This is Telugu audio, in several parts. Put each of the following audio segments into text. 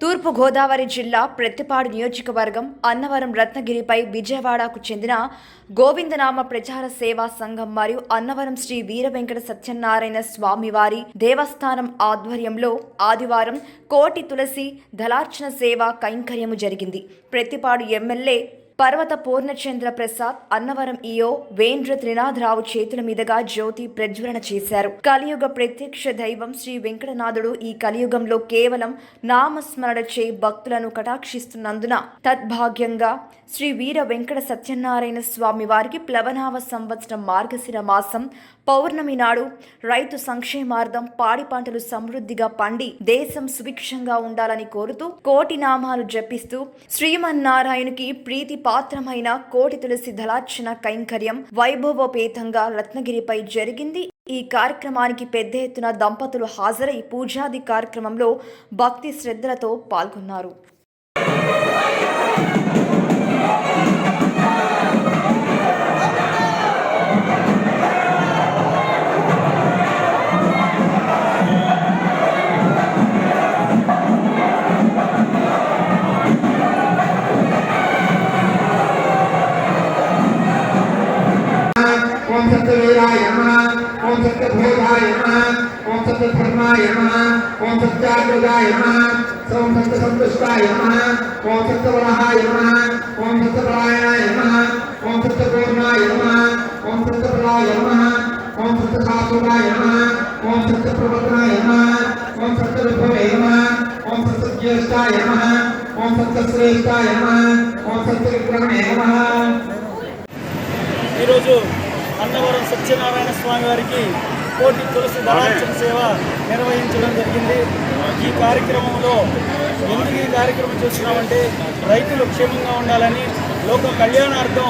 తూర్పుగోదావరి జిల్లా ప్రత్తిపాడు నియోజకవర్గం అన్నవరం రత్నగిరిపై విజయవాడకు చెందిన గోవిందనామ ప్రచార సేవా సంఘం మరియు అన్నవరం శ్రీ వీరవెంకట సత్యనారాయణ స్వామివారి దేవస్థానం ఆధ్వర్యంలో ఆదివారం కోటి తులసి దళార్చన సేవ కైంకర్యము జరిగింది. ప్రత్తిపాడు ఎమ్మెల్యే పర్వత పూర్ణచంద్ర ప్రసాద్ అన్నవరం ఈయో వేంద్ర త్రినాథరావు చేతుల మీదుగా జ్యోతి ప్రజ్వలన చేశారు. కలియుగ ప్రత్యక్ష దైవం శ్రీ వెంకటనాథుడు ఈ కలియుగంలో కేవలం నామస్మరణ చే భక్తులను కటాక్షిస్తున్నందున తద్భాగ్యంగా శ్రీ వీర వెంకట సత్యనారాయణ స్వామి వారికి ప్లవనావ సంవత్సరం మార్గశిర మాసం పౌర్ణమి నాడు రైతు సంక్షేమార్థం పాడి పంటలు సమృద్ధిగా పండి దేశం సుభిక్షంగా ఉండాలని కోరుతూ కోటి నామాలు జపిస్తూ శ్రీమన్నారాయణకి ప్రీతి పాత్రమైన కోటి తులసి దళార్చన కైంకర్యం వైభవోపేతంగా రత్నగిరిపై జరిగింది. ఈ కార్యక్రమానికి పెద్ద ఎత్తున దంపతులు హాజరై పూజాది కార్యక్రమంలో భక్తి శ్రద్ధలతో పాల్గొన్నారు. ఓం సత్యభోగాయ నమః ఓం సత్యధర్మాయ నమః ఓం సత్యాగ్రగాయ నమః ఓం సత్యసంతుష్టాయ నమః ఓం సత్యవరహాయ నమః ఓం సత్యపరాయణాయ నమః ఓం సత్యపూర్ణాయ నమః ఓం సత్యప్రదాయ నమః ఓం సత్యశాశ్వతాయ నమః ఓం సత్యప్రవర్తనాయ నమః ఓం సత్యవిభవే నమః ఓం సత్యజ్యేష్ఠాయ నమః ఓం సత్యశ్రేష్ఠాయ నమః ఓం సత్యవిగ్రహణే నమః ఈరోజు అన్నవరం సత్యనారాయణ స్వామి వారికి కోటి తులసి దళార్చన సేవ నిర్వహించడం జరిగింది. ఈ కార్యక్రమంలో ఎందుకు ఈ కార్యక్రమం చేస్తున్నామంటే రైతులు క్షేమంగా ఉండాలని లోక కళ్యాణార్థం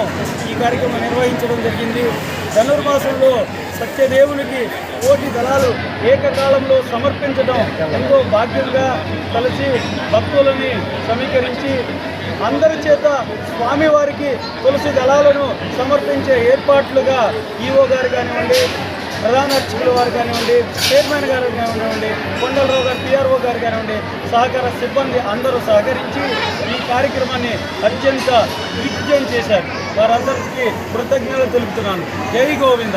ఈ కార్యక్రమం నిర్వహించడం జరిగింది. ధనుర్మాసంలో సత్యదేవునికి కోటి దళాలు ఏకకాలంలో సమర్పించడం ఎంతో భాగ్యంగా కలిసి భక్తులని సమీకరించి అందరి చేత స్వామివారికి తులసి దళాలను సమర్పించే ఏర్పాట్లుగా ఈఓ గారు కానివ్వండి ప్రధాన అర్చకుల వారు కానివ్వండి చైర్మన్ గారు కానివ్వండి కొండలరావు గారు పిఆర్ఓ గారు కానివ్వండి సహకార సిబ్బంది అందరూ సహకరించి ఈ కార్యక్రమాన్ని అత్యంత దిగ్విజయం చేశారు. వారందరికీ కృతజ్ఞతలు తెలుపుతున్నాను. జై గోవింద.